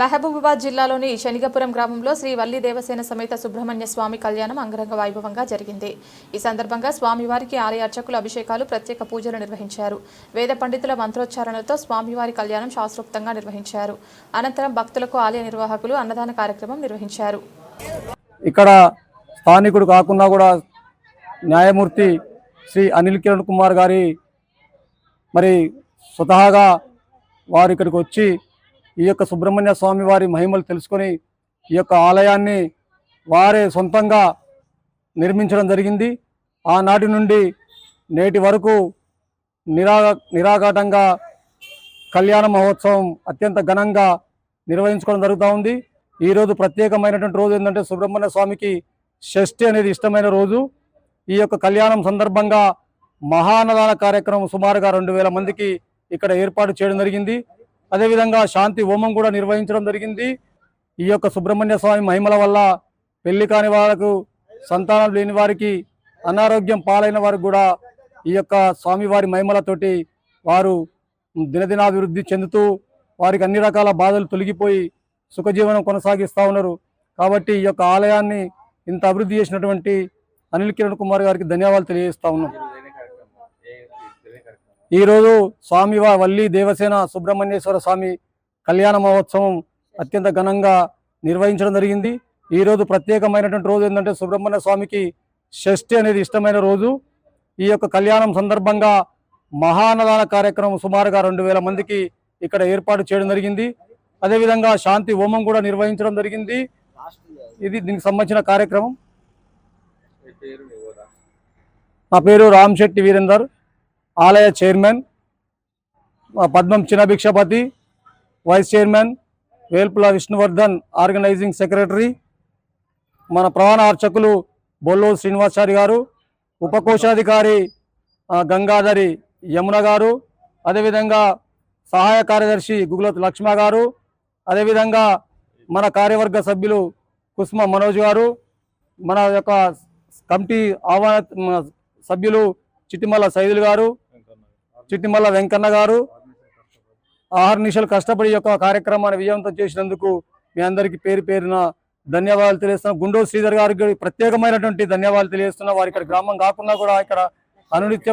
మహబూబాబాద్ జిల్లాలోని శనిగపురం గ్రామంలో శ్రీ వల్లి దేవసేన సమేత సుబ్రహ్మణ్య స్వామి కళ్యాణం అంగరంగ వైభవంగా జరిగింది. ఈ సందర్భంగా స్వామివారికి ఆలయ అర్చకులు అభిషేకాలు ప్రత్యేక పూజలు నిర్వహించారు. వేద పండితుల మంత్రోచ్చారణలతో స్వామివారి కళ్యాణం శాస్త్రోక్తంగా నిర్వహించారు. అనంతరం భక్తులకు ఆలయ నిర్వాహకులు అన్నదాన కార్యక్రమం నిర్వహించారు. ఇక్కడ స్థానికుడు కాకుండా కూడా న్యాయమూర్తి శ్రీ అనిల్ కిరణ్ కుమార్ గారి మరి స్వతహాగా వారు ఇక్కడికి వచ్చి ఈ యొక్క సుబ్రహ్మణ్య స్వామి వారి మహిమలు తెలుసుకొని ఈ యొక్క ఆలయాన్ని వారే సొంతంగా నిర్మించడం జరిగింది. ఆనాటి నుండి నేటి వరకు నిరా నిరాఘాటంగా కళ్యాణ మహోత్సవం అత్యంత ఘనంగా నిర్వహించుకోవడం జరుగుతూ ఉంది. ఈరోజు ప్రత్యేకమైనటువంటి రోజు ఏంటంటే సుబ్రహ్మణ్య స్వామికి షష్ఠి అనేది ఇష్టమైన రోజు. ఈ యొక్క కళ్యాణం సందర్భంగా మహానదాన కార్యక్రమం సుమారుగా రెండు వేల మందికి ఇక్కడ ఏర్పాటు చేయడం జరిగింది. అదేవిధంగా శాంతి హోమం కూడా నిర్వహించడం జరిగింది. ఈ యొక్క సుబ్రహ్మణ్య స్వామి మహిమల వల్ల పెళ్ళి కాని వారికి సంతానం లేని వారికి అనారోగ్యం పాలైన వారికి కూడా ఈ యొక్క స్వామివారి మహిమలతోటి వారు దినదినాభివృద్ధి చెందుతూ వారికి అన్ని రకాల బాధలు తొలగిపోయి సుఖజీవనం కొనసాగిస్తూ ఉన్నారు. కాబట్టి ఈ యొక్క ఆలయాన్ని ఇంత అభివృద్ధి చేసినటువంటి అనిల్ కిరణ్ కుమార్ గారికి ధన్యవాదాలు తెలియజేస్తా ఉన్నాం. ఈరోజు స్వామి వల్లి దేవసేన సుబ్రహ్మణ్యేశ్వర స్వామి కళ్యాణ మహోత్సవం అత్యంత ఘనంగా నిర్వహించడం జరిగింది. ఈరోజు ప్రత్యేకమైనటువంటి రోజు ఏంటంటే సుబ్రహ్మణ్య స్వామికి షష్ఠి అనేది ఇష్టమైన రోజు. ఈ యొక్క కళ్యాణం సందర్భంగా మహానదాన కార్యక్రమం సుమారుగా రెండు వేల మందికి ఇక్కడ ఏర్పాటు చేయడం జరిగింది. అదేవిధంగా శాంతి హోమం కూడా నిర్వహించడం జరిగింది. ఇది దీనికి సంబంధించిన కార్యక్రమం. నా పేరు రామ్ శెట్టి వీరేందర్. ఆలయ chairman Padmam Chinabhikshapathi vice chairman Velpula Vishnuvardhan organizing secretary మన ప్రధాన అర్చకులు బొల్లో శ్రీనివాసారి గారు ఉపకోశాధికారి గంగాధరి యమున గారు అదేవిధంగా సహాయ కార్యదర్శి గుగులత్ లక్ష్మ గారు అదేవిధంగా మన కార్యవర్గ సభ్యులు కుస్మ మనోజ్ గారు మన యొక్క కమిటీ ఆహ్వాన సభ్యులు చిట్టిమల్ల సైదులు గారు చిట్టిమల్ల వెంకన్న గారు ఆహార నిమిషాలు కష్టపడి యొక్క కార్యక్రమాన్ని విజయవంతం చేసినందుకు మీ అందరికీ పేరు పేరున ధన్యవాదాలు తెలియజేస్తున్నా. గుండూరు శ్రీధర్ గారికి ప్రత్యేకమైనటువంటి ధన్యవాదాలు తెలియజేస్తున్నా. వారి ఇక్కడ గ్రామం కాకుండా కూడా ఇక్కడ అనునిత్యం